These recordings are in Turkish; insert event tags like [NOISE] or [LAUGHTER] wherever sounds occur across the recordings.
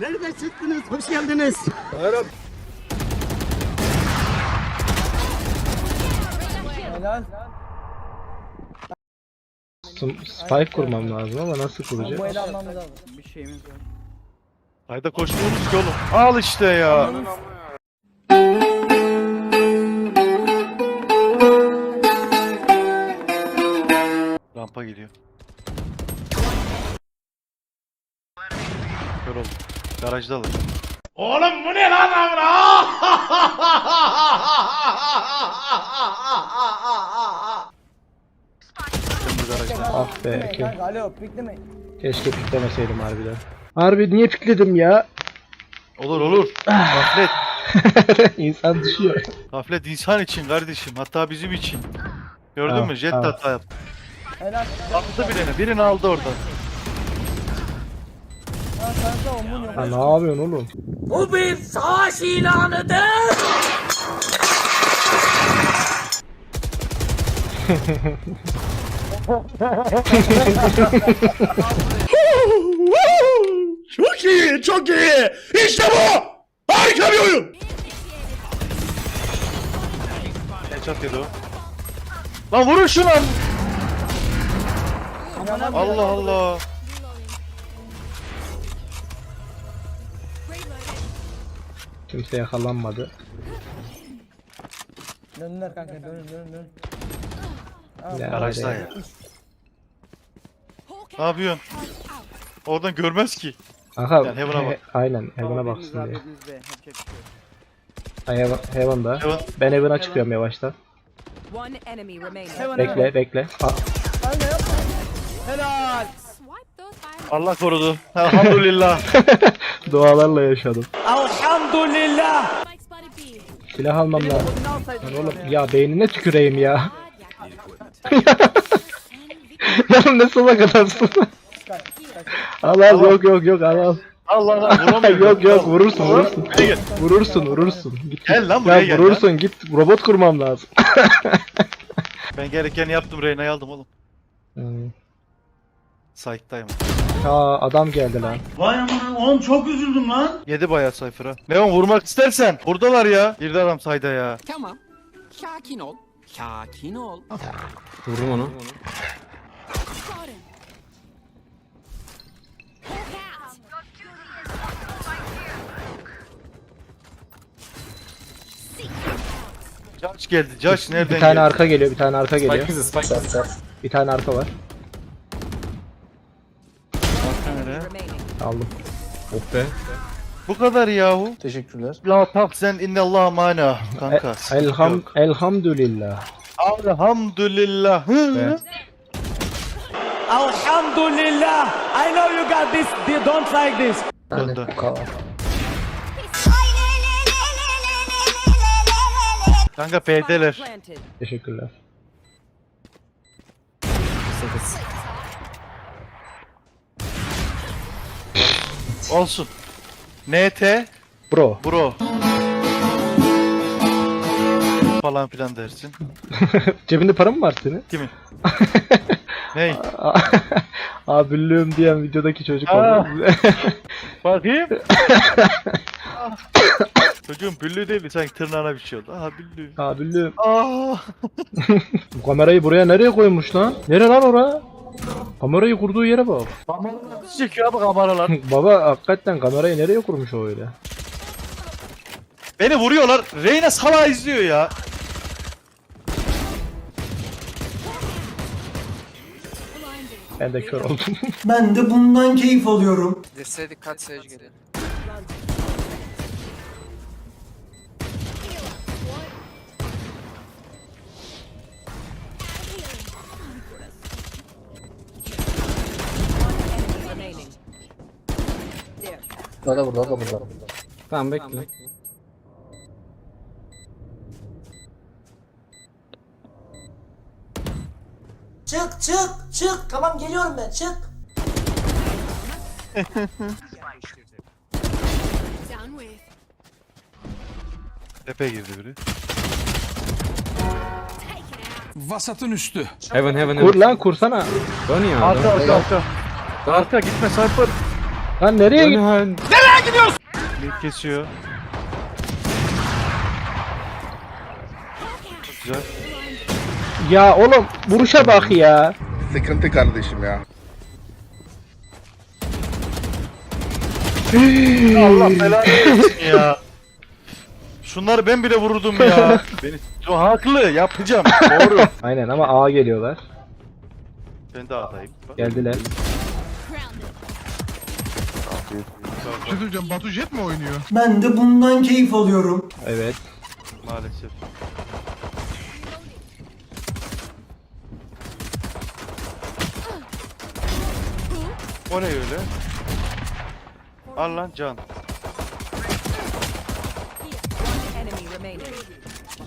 Nereden çıktınız? Hoş geldiniz. Helal. Sp- Spike kurmam lazım ama nasıl Bu kuracağım? eli almamız lazım. Bir şeyimiz var. Hayda koşmuyoruz ki oğlum. Al işte ya. Rampa geliyor. Kör oldu. Garajda alır. Oğlum bu ne lan Şimdi garajda. Ah be. Kanka alo piklemeyin. Keşke piklemeseydim harbiden. Harbi niye pikledim ya? Olur olur. Gaflet. [LAUGHS] İnsan düşüyor. Gaflet insan için kardeşim. Hatta bizim için. Gördün Tamam, mü? Jet tamam. hata yaptı. Helal. Attı birini. Birini aldı oradan. Ha kanka omun yok. Ha ne yapıyorsun oğlum? Bu bir savaş ilanıdır. [LAUGHS] Çok iyi, çok iyi. İşte bu. Harika bir oyun. Headshot yedi o. Lan vurun şunu. Allah Allah. Kimse yakalanmadı. Döndüler kanka dönün dönün dönün. Ya, hadi. ya. Ne yapıyorsun? Oradan görmez ki. Aha, Yani Heaven'a bak. he- aynen Heaven'a baksın diye. A, biriniz B. Yapacak bir yok. Ha, Heaven, Heaven'da. Heaven. Ben Heaven'a çıkıyorum yavaştan. One enemy remaining. Hemen Bekle bekle. Kanka yapma. Helal. Allah korudu. Elhamdülillah. [LAUGHS] dualarla yaşadım. Elhamdülillah. Silah almam lazım. Lan oğlum ya beynine tüküreyim ya. [LAUGHS] ya ne salak adamsın. al al yok yok yok al al. Allah Allah vuramıyorum. yok yok vurursun vurursun. Vurursun vurursun. Git, Gel lan ya buraya gel vurursun git robot kurmam lazım. [LAUGHS] Ben gerekeni yaptım. Reyna'yı aldım oğlum. Hmm. Site'dayım. Aa adam geldi lan. Vay aman oğlum çok üzüldüm lan. Yedi bayağı Cypher'a. Leon vurmak istersen. Buradalar ya. Girdi adam sayda ya. Tamam. Sakin ol. Sakin ol. Vurdum onu. Judge geldi. Judge nereden Bir tane geldi? arka geliyor, bir tane arka geliyor. Bir tane arka var. Aldım. Bu kadar yahu. Teşekkürler. La tahzen innallah mana kanka. Elham Yok. elhamdülillah. Elhamdülillah. Hı? Elhamdülillah. I know you got this. They don't like this. Döndü. Kanka PD'ler. Teşekkürler. Olsun. NT Bro. bro. falan filan dersin. [LAUGHS] Cebinde para mı var senin? Kimin? [LAUGHS] Ney? [LAUGHS] Abillüğüm diyen videodaki çocuk Aa. oldu. Bakayım. Çocuğun büllü değil sanki tırnağına bir şey oldu. Aha büllü. Abillüğüm. Aa. Bu kamerayı buraya nereye koymuş lan? Nere lan ora? Kamerayı kurduğu yere bak. Nasıl çekiyor abi kameralar? [LAUGHS] Baba hakikaten kamerayı nereye kurmuş o öyle? Beni vuruyorlar. Reyna sala izliyor ya. Ben de kör oldum. Ben de bundan keyif alıyorum. Desteğe dikkat Sage geliyor. Tamam bekle. Çık çık çık. Tamam geliyorum ben çık. Tepe girdi biri. Vasatın üstü. Kur lan kursana. Arka arka arka. Arka gitme Cypher. Lan nereye git? Gidiyorsun? Link kesiyor. Çok güzel. Ya oğlum vuruşa bak ya. Sıkıntı kardeşim ya. Allah belanı versin ya. Şunları ben bile vurdum ya. [LAUGHS] Beni Çok haklı yapacağım. Doğru. [LAUGHS] Aynen ama A geliyorlar. ben de atayım. Bak. Geldiler. Bir şey söyleyeceğim Batu Jet mi oynuyor? Ben de bundan keyif alıyorum. Evet. Maalesef. O ne öyle? Al lan can.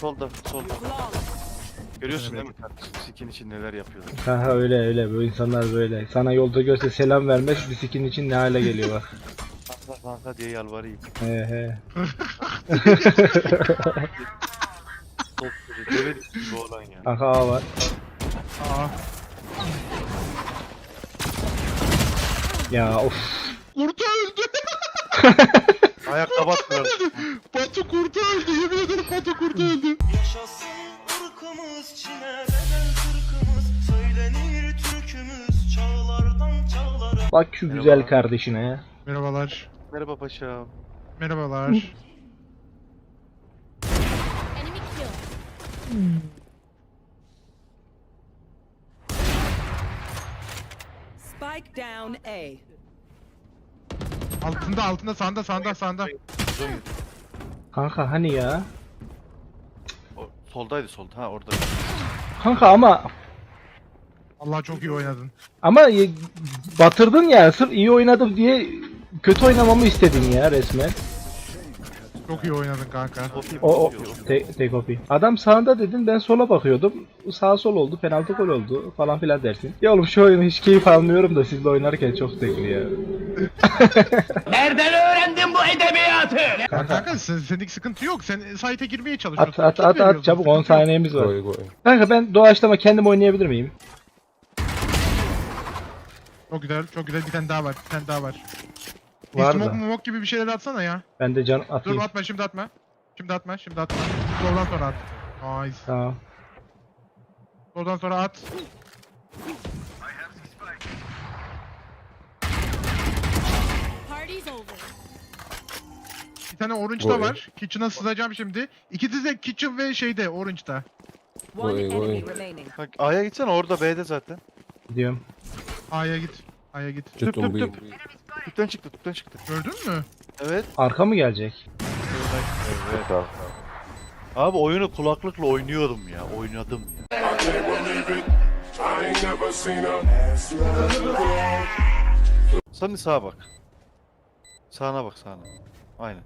Solda, solda. Görüyorsun değil mi kardeşim? Sikin için neler yapıyorlar. Kanka öyle öyle bu insanlar böyle. Sana yolda görse selam vermez bisikin için ne hale geliyor bak. Kanka kanka diye yalvarayım. He he. Kötü. Deve gibi olan ya. Kanka A var. Aa. Ya of. Kurt öldü. Ayakkabı attılar. Batu kurt öldü. Yemin ederim Batu kurt öldü. Yaşasın Bak şu güzel kardeşine ya. Merhabalar. Merhaba paşam. Merhabalar. Spike down A. altında altında sağında sağında sağında. Kanka hani ya? O, soldaydı solda. Ha orada. Kanka ama Allah çok iyi oynadın. ama batırdın ya sırf iyi oynadım diye kötü oynamamı istedin ya resmen. Çok iyi oynadın kanka. O o te, tek opi. Adam sağında dedin ben sola bakıyordum. Sağ sol oldu penaltı gol oldu falan filan dersin. Ya oğlum şu oyunu hiç keyif almıyorum da sizle oynarken çok zevkli ya. [LAUGHS] Kanka, kanka sen, senlik sıkıntı yok. Sen site'e girmeye çalışıyorsun. At at Kill at at veriyorsun, çabuk 10 sıkıntı yok. saniyemiz var. Kanka ben doğaçlama kendim oynayabilir miyim? Çok güzel çok güzel bir tane daha var. Bir tane daha var. Bir Var smoke da. mumok gibi bir şeyler atsana ya. Ben de can Dur atayım. atma şimdi atma. Şimdi atma şimdi atma. Soldan sonra at. Nice. Tamam. Soldan sonra at. Bir tane orange'da var. Kitchen'a sızacağım şimdi. İkisi de kitchen ve şeyde orange'da. One enemy remaining. Bak A'ya gitsene orada B'de zaten. Gidiyorum. A'ya git. A'ya git. Tüp tüp tüp. Tüpten çıktı tüpten çıktı. Gördün mü? Evet. Arka mı gelecek? Evet. Abi oyunu kulaklıkla oynuyorum ya. Oynadım ya. Sen bir sağa bak. Sağına bak sağına. Aynen.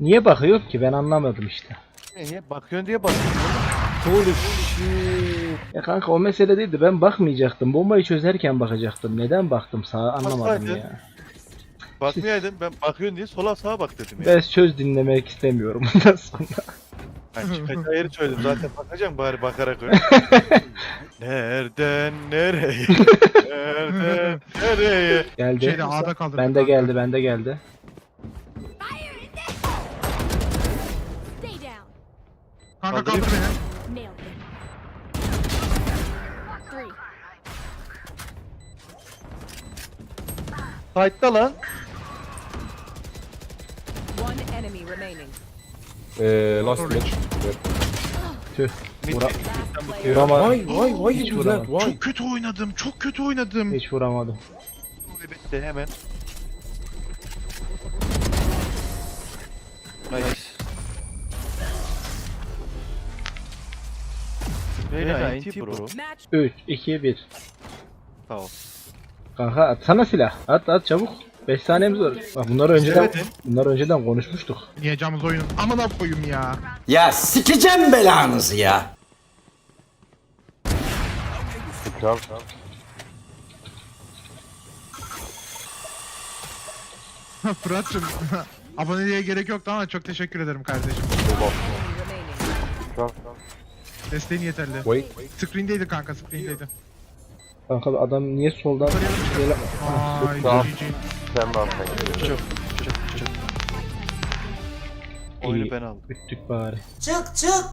Niye bakıyor ki ben anlamadım işte. Niye? Bakıyorsun diye bakıyorsun. Ya kanka o mesele değildi ben bakmayacaktım. Bombayı çözerken bakacaktım. Neden baktım sağa anlamadım Baksaydın. ya. Bakmayaydın ben bakıyorsun diye sola sağa bak dedim ya. Ben söz dinlemek istemiyorum bundan sonra. Ben [LAUGHS] çıkacağı yeri söyledim zaten bakacağım bari bakarak öyle. [LAUGHS] Nereden nereye? [LAUGHS] Nereden nereye? Geldi. Şeyde A'da kaldı. Bende geldi bende geldi. Kanka Kaldırayım. kaldır beni. Fight'ta lan. One enemy remaining. Orange. Tüh. Mid- Vura- Last player. Vuramadım. Hiç vuramadım. Çok kötü oynadım. Çok kötü oynadım. Hiç vuramadım. Bitti hemen. Nice. Reyna inti bro. Match 3, 2, 1. Sağ ol. Kanka atsana silah. At at çabuk. 5 saniyemiz var. Bak bunları önceden İstemedim. bunları önceden konuşmuştuk. Yiyeceğimiz oyun. Amına koyayım ya. Ya sikeceğim belanızı ya. [LAUGHS] Fırat'cığım [LAUGHS] aboneliğe gerek yoktu ama çok teşekkür ederim kardeşim. remaining. Desteğin yeterli. Screen'deydi kanka screen'deydi. Kanka adam niye soldan böyle Çok, çok, çok. Oyunu ben aldım. Bittik bari. Çık çık.